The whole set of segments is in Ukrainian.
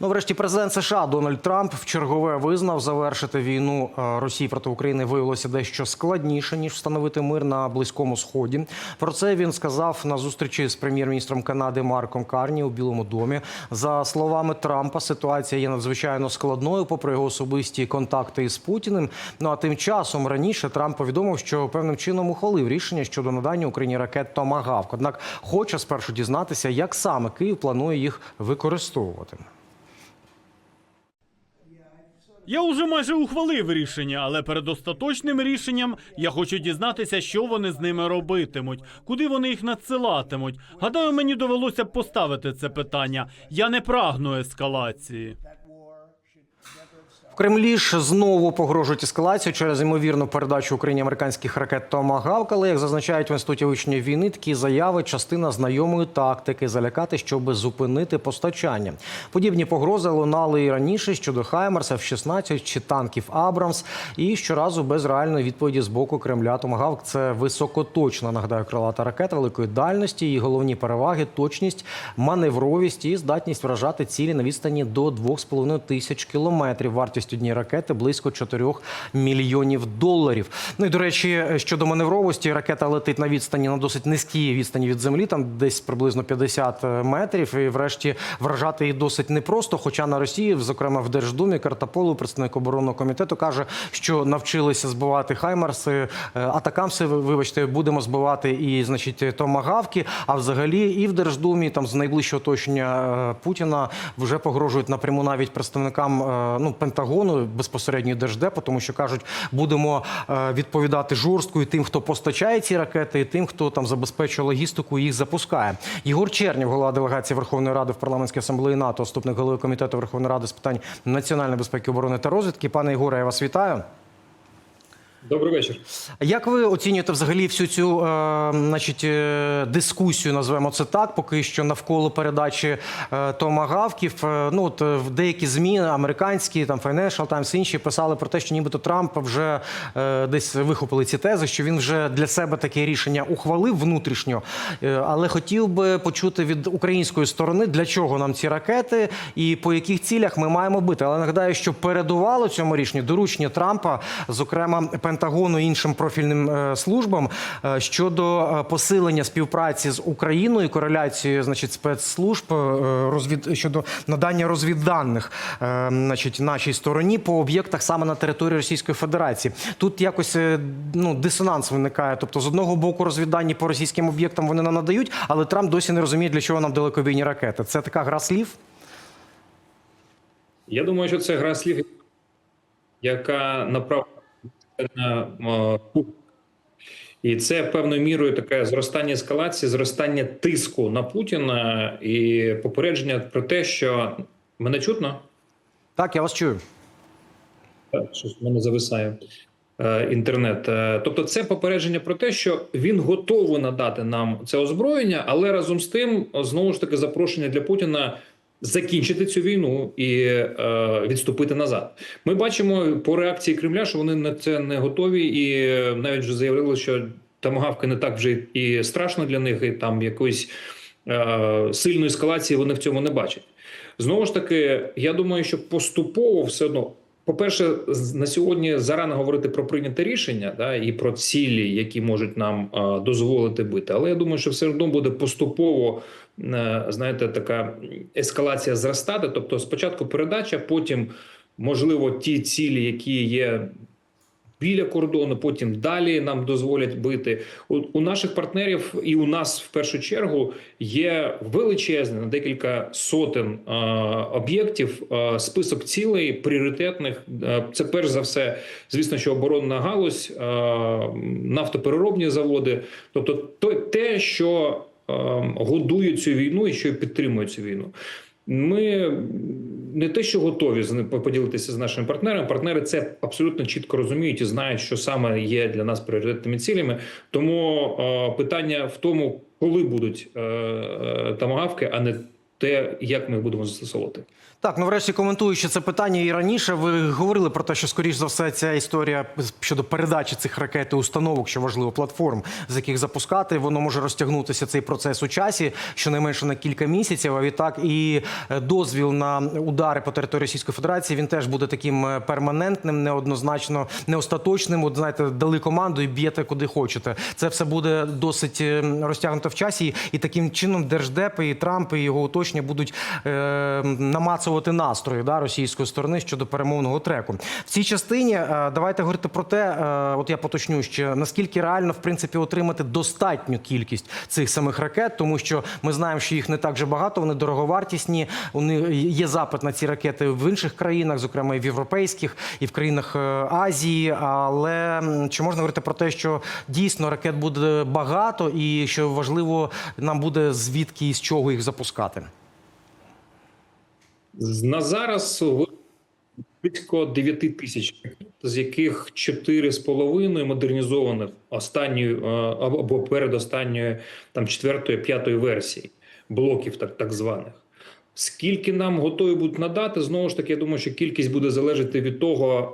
Ну, врешті, президент США Дональд Трамп в чергове визнав завершити війну е, Росії проти України виявилося дещо складніше ніж встановити мир на близькому сході. Про це він сказав на зустрічі з прем'єр-міністром Канади Марком Карні у Білому домі. За словами Трампа, ситуація є надзвичайно складною, попри його особисті контакти із Путіним. Ну а тим часом раніше Трамп повідомив, що певним чином ухвалив рішення щодо надання Україні ракет Томагавк. Однак хоче спершу дізнатися, як саме Київ планує їх використовувати. Я уже майже ухвалив рішення, але перед остаточним рішенням я хочу дізнатися, що вони з ними робитимуть, куди вони їх надсилатимуть. Гадаю, мені довелося поставити це питання. Я не прагну ескалації. В Кремлі ж знову погрожують ескалацію через ймовірну передачу Україні американських ракет «Томагавк», але, як зазначають в інституті вивчення війни, такі заяви частина знайомої тактики залякати, щоб зупинити постачання. Подібні погрози лунали і раніше щодо Хаймерса F-16 чи танків Абрамс, і щоразу без реальної відповіді з боку Кремля. «Томагавк» – це високоточна, нагадаю, крилата ракета великої дальності. Її головні переваги точність, маневровість і здатність вражати цілі на відстані до 2,5 тисяч кілометрів. Вартість однієї ракети близько 4 мільйонів доларів. Ну і до речі, щодо маневровості, ракета летить на відстані на досить низькій відстані від землі, там десь приблизно 50 метрів. І врешті вражати її досить непросто. Хоча на Росії, зокрема в Держдумі, Картаполу, представник оборонного комітету, каже, що навчилися збивати хаймарси, е, атакамси, вибачте, будемо збивати і значить томагавки. А взагалі і в Держдумі, там з найближчого оточення е, Путіна вже погрожують напряму навіть представникам е, ну Пентагону безпосередньо держдепу, тому що кажуть, будемо е, відповідати жорстко і тим, хто постачає ці ракети, і тим, хто там забезпечує логістику і їх запускає. Єгор Чернів, голова делегації Верховної Ради в парламентській асамблеї НАТО, заступник голови комітету Верховної Ради з питань національної безпеки, оборони та розвідки. Пане Єгоре, я вас вітаю. Добрий вечір. Як ви оцінюєте взагалі всю цю е, значить, е, дискусію, назвемо це так, поки що навколо передачі е, томагавків? Е, ну, от, е, в деякі ЗМІ, американські, там Financial Times, інші писали про те, що нібито Трамп вже е, десь вихопили ці тези, що він вже для себе таке рішення ухвалив внутрішньо. Е, але хотів би почути від української сторони, для чого нам ці ракети і по яких цілях ми маємо бити. Але нагадаю, що передувало цьому рішенню доручення Трампа, зокрема Пентагону іншим профільним е, службам е, щодо е, посилення співпраці з Україною, кореляції, значить, спецслужб розвід щодо надання розвідданих, значить, нашій стороні по об'єктах саме на території Російської Федерації. Тут якось ну дисонанс виникає. Тобто, з одного боку, розвіддані по російським об'єктам вони нам надають, але Трамп досі не розуміє, для чого нам далекобійні ракети. Це така гра слів. Я думаю, що це гра слів, яка направлена на е, І це певною мірою таке зростання ескалації, зростання тиску на Путіна і попередження про те, що мене чутно. Так, я вас чую. Так, Щось в мене зависає е, інтернет. Е, Тобто, це попередження про те, що він готовий надати нам це озброєння, але разом з тим, знову ж таки, запрошення для Путіна. Закінчити цю війну і е, відступити назад. Ми бачимо по реакції Кремля, що вони на це не готові, і е, навіть вже заявили, що тамагавка не так вже і страшно для них, і там якоїсь е, сильної ескалації вони в цьому не бачать. Знову ж таки, я думаю, що поступово все одно. По-перше, на сьогодні зарано говорити про прийняте рішення да, і про цілі, які можуть нам е, дозволити бити. Але я думаю, що все одно буде поступово, знаєте, така ескалація зростати. Тобто, спочатку передача, потім, можливо, ті цілі, які є біля кордону, потім далі нам дозволять бити. У, у наших партнерів і у нас в першу чергу є величезний на декілька сотень е, об'єктів, е, список цілей пріоритетних. Е, це перш за все, звісно, що оборонна галузь, е, нафтопереробні заводи, тобто то, те, що е, годує цю війну і що підтримує цю війну. Ми не те, що готові поділитися з нашими партнерами. Партнери це абсолютно чітко розуміють і знають, що саме є для нас пріоритетними цілями. Тому е, питання в тому, коли будуть е, е, тамагавки, а не те, як ми їх будемо застосовувати. Так, ну врешті коментуючи це питання і раніше, ви говорили про те, що скоріш за все ця історія щодо передачі цих ракет і установок, що важливо, платформ, з яких запускати, воно може розтягнутися цей процес у часі, щонайменше на кілька місяців. А відтак і е, дозвіл на удари по території Російської Федерації він теж буде таким е, перманентним, неоднозначно, не остаточним. От знаєте, дали команду і б'єте куди хочете. Це все буде досить е, розтягнуто в часі, і таким чином держдеп і Трамп і його оточення будуть е, намацувати настрої да, російської сторони щодо перемовного треку. В цій частині е, давайте говорити про те, е, от я поточню ще наскільки реально в принципі отримати достатню кількість цих самих ракет, тому що ми знаємо, що їх не так же багато, вони дороговартісні. Вони є запит на ці ракети в інших країнах, зокрема і в європейських, і в країнах е, Азії. Але чи можна говорити про те, що дійсно ракет буде багато, і що важливо, нам буде звідки і з чого їх запускати? На зараз близько 9 тисяч, з яких 4,5 модернізованих останньою е, або або передостанньою, там четвертої, п'ятої версії блоків, так, так званих. Скільки нам готові будуть надати, знову ж таки, я думаю, що кількість буде залежати від того,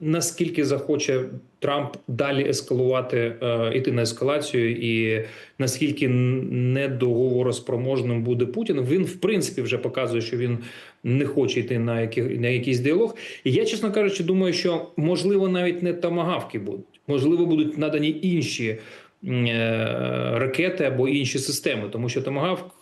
наскільки захоче Трамп далі ескалувати, е, іти на ескалацію, і наскільки недоговороспроможним буде Путін. Він, в принципі, вже показує, що він не хоче йти на, які, на якийсь діалог. І я, чесно кажучи, думаю, що можливо навіть не тамагавки будуть, можливо, будуть надані інші. Е, Ракети або інші системи, тому що томагавк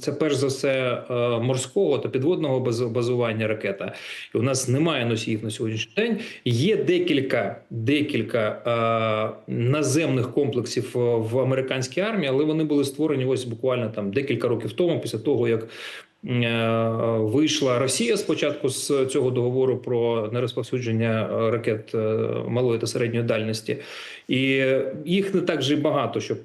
це перш за все е, морського та підводного баз- базування ракета. І у нас немає носіїв на сьогоднішній день. Є декілька декілька е, наземних комплексів в американській армії, але вони були створені ось буквально там декілька років тому, після того як. Е, Вийшла Росія спочатку з цього договору про нерозповсюдження е, ракет е, малої та середньої дальності, і їх не так же й багато, щоб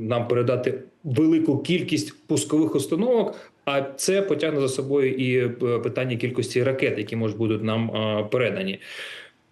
нам передати велику кількість пускових установок. А це потягне за собою і питання кількості ракет, які можуть бути нам передані.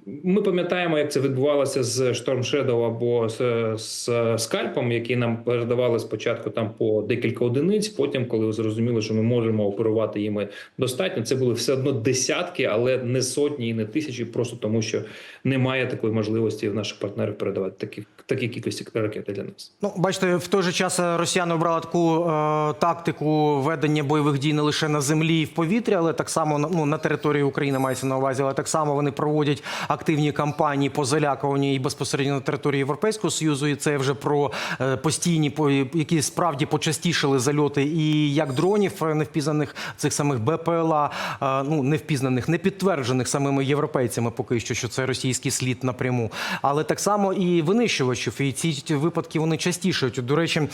Ми пам'ятаємо, як це відбувалося з Storm Shadow або з, з скальпом, які нам передавали спочатку там по декілька одиниць. Потім, коли зрозуміли, що ми можемо оперувати їми достатньо, це були все одно десятки, але не сотні і не тисячі, просто тому що немає такої можливості в наших партнерів передавати такі такі кількості ракет для нас. Ну, бачите, в той же час е, росіяни обрали таку е, тактику ведення бойових дій не лише на землі і в повітрі, але так само ну, на території України мається на увазі, але так само вони проводять активні кампанії по залякуванню і безпосередньо на території Європейського союзу. І це вже про е, постійні по- які справді почастішили зальоти і як дронів е, невпізнаних цих самих БПЛА, е, ну невпізнаних, не підтверджених самими європейцями, поки що, що це російський слід напряму, але так само і винищувачів. І ці випадки вони частішають. До речі,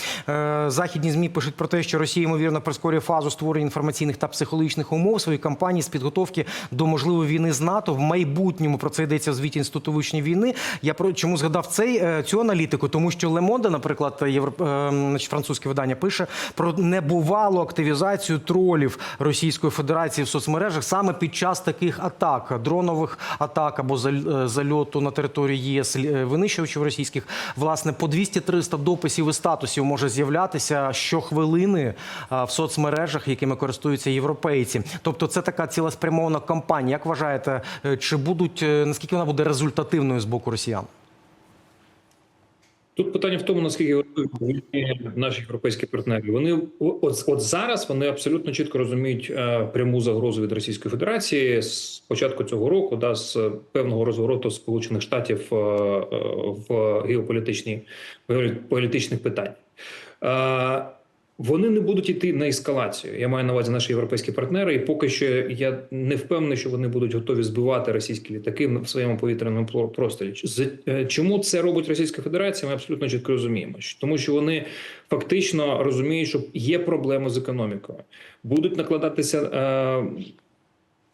західні змі пишуть про те, що Росія ймовірно прискорює фазу створення інформаційних та психологічних умов своєї кампанії з підготовки до можливої війни з НАТО в майбутньому. Про це йдеться в звіті інституту вивчення війни. Я про чому згадав цей е, цю аналітику, тому що Лемонде, наприклад, європ... е, французьке видання пише про небувалу активізацію тролів Російської Федерації в соцмережах саме під час таких атак, дронових атак або е, зальоту на території ЄС винищувачів російських. Власне, по 200-300 дописів і статусів може з'являтися щохвилини в соцмережах, якими користуються європейці. Тобто, це така цілеспрямована кампанія. Як вважаєте, чи будуть наскільки вона буде результативною з боку росіян? Тут питання в тому, наскільки наші європейські партнери. Вони от, от зараз вони абсолютно чітко розуміють е, пряму загрозу від Російської Федерації з початку цього року, да, з певного розвороту Сполучених Штатів е, е, в геополітичні політичних питань. Е, вони не будуть йти на ескалацію. Я маю на увазі наші європейські партнери, і поки що я не впевнений, що вони будуть готові збивати російські літаки в своєму повітряному просторі. Е, Чому це робить Російська Федерація? Ми абсолютно чітко розуміємо, тому що вони фактично розуміють, що є проблеми з економікою, будуть накладатися е,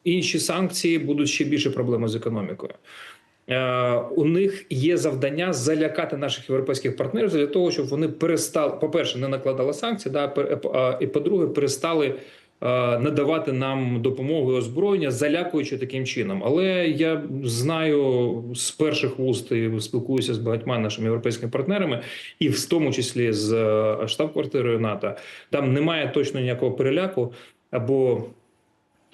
інші санкції, будуть ще більше проблеми з економікою. Е, у них є завдання залякати наших європейських партнерів для того, щоб вони перестали, по-перше, не накладали санкції, да, пер- і по-друге, перестали е, надавати нам допомогу і озброєння, залякуючи таким чином. Але я знаю з перших вуст і спілкуюся з багатьма нашими європейськими партнерами, і в тому числі з е, штаб-квартирою НАТО. Там немає точно ніякого переляку або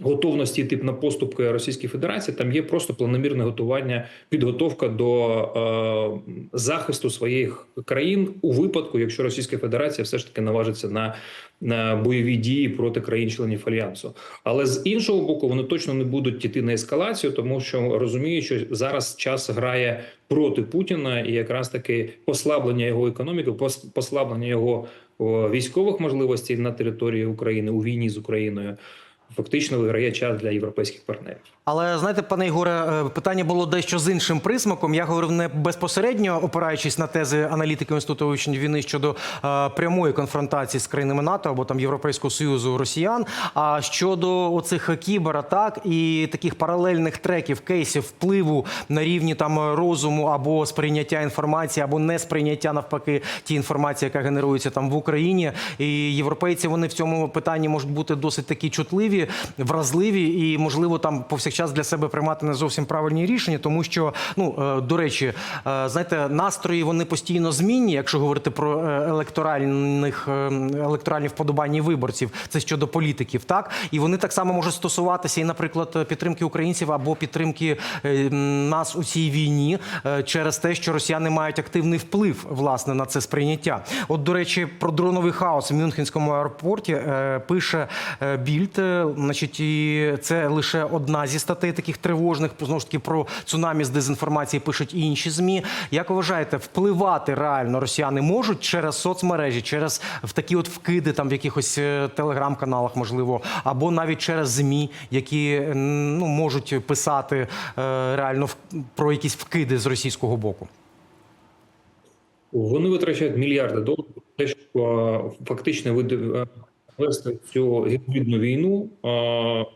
готовності тип на поступки Російської Федерації, там є просто планомірне готування, підготовка до е, захисту своїх країн у випадку, якщо Російська Федерація все ж таки наважиться на, на бойові дії проти країн-членів альянсу. Але з іншого боку, вони точно не будуть йти на ескалацію, тому що розуміють, що зараз час грає проти Путіна, і якраз таки послаблення його економіки, пос- послаблення його військових можливостей на території України у війні з Україною. Фактично виграє час для європейських партнерів. Але знаєте, пане Ігоре, е, питання було дещо з іншим присмаком. Я говорив не безпосередньо опираючись на тези аналітики інституту вивчення війни щодо е, прямої конфронтації з країнами НАТО або там Європейського союзу росіян. А щодо оцих кібератак і таких паралельних треків, кейсів впливу на рівні там розуму або сприйняття інформації, або не сприйняття навпаки ті інформації, яка генерується там в Україні. І європейці вони в цьому питанні можуть бути досить такі чутливі, вразливі і можливо там повсякчас для себе приймати не зовсім правильні рішення, тому що ну е, до речі, е, знаєте, настрої вони постійно змінні, якщо говорити про е, електоральних електоральні вподобання виборців, це щодо політиків, так і вони так само можуть стосуватися і, наприклад, підтримки українців або підтримки нас у цій війні через те, що росіяни мають активний вплив власне на це сприйняття. От, до речі, про дроновий хаос в Мюнхенському аеропорті пише Більд. Значить, і це лише одна зі статей таких тривожних. Знову ж таки про цунамі з дезінформації пишуть інші змі. Як вважаєте, впливати реально росіяни можуть через соцмережі, через в такі от вкиди там в якихось е, телеграм-каналах, можливо, або навіть через змі, які ну можуть писати е, реально про якісь вкиди з російського боку. Вони витрачають мільярди доларів те, щоб е, фактично вести цю гібридну війну.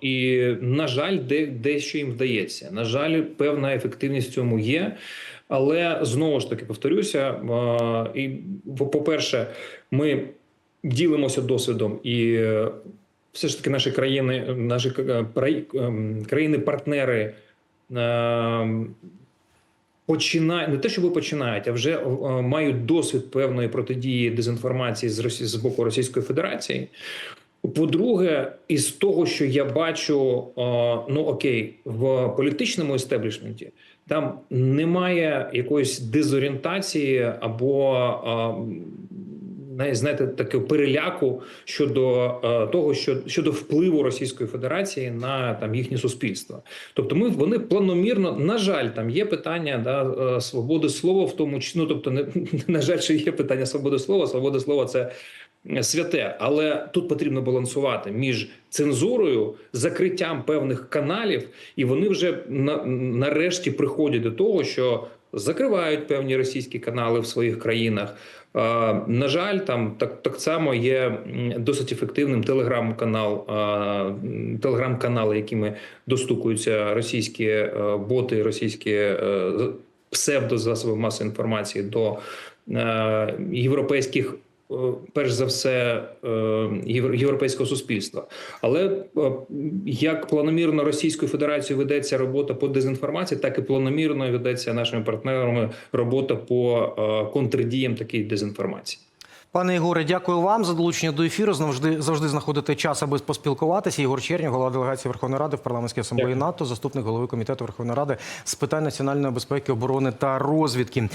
І, на жаль, де, дещо їм вдається. На жаль, певна ефективність в цьому є. Але знову ж таки повторюся: і по-перше, ми ділимося досвідом і. Все ж таки, наші країни, наші е, ем, країни-партнери е, починають не те, що ви починають, а вже е, мають досвід певної протидії дезінформації з Росії з боку Російської Федерації. По-друге, із того, що я бачу, е, ну окей, в політичному естеблішменті там немає якоїсь дезорієнтації або е, знаєте, такого переляку щодо е, того, що щодо впливу Російської Федерації на там їхнє суспільство. Тобто, ми вони планомірно, на жаль, там є питання да, е, свободи слова, в тому числі, ну тобто, не на жаль, що є питання свободи слова. Свобода слова це святе, але тут потрібно балансувати між цензурою, закриттям певних каналів, і вони вже на, нарешті приходять до того, що закривають певні російські канали в своїх країнах. На жаль, там так, так само є досить ефективним телеграм-канал, телеграм-канали, якими достукуються російські е, боти, російські е, псевдозасоби масової інформації до е, європейських. Е, Перш за все е, європейського суспільства, але е, як планомірно Російською Федерацією ведеться робота по дезінформації, так і планомірно ведеться нашими партнерами робота по контрдіям такої дезінформації. Пане Ігоре, дякую вам за долучення до ефіру. Завжди завжди знаходите час, аби поспілкуватися. Ігор Чернів, голова делегації Верховної Ради в парламентській асамблеї Дякую. НАТО, заступник голови комітету Верховної Ради з питань національної безпеки, оборони та розвідки.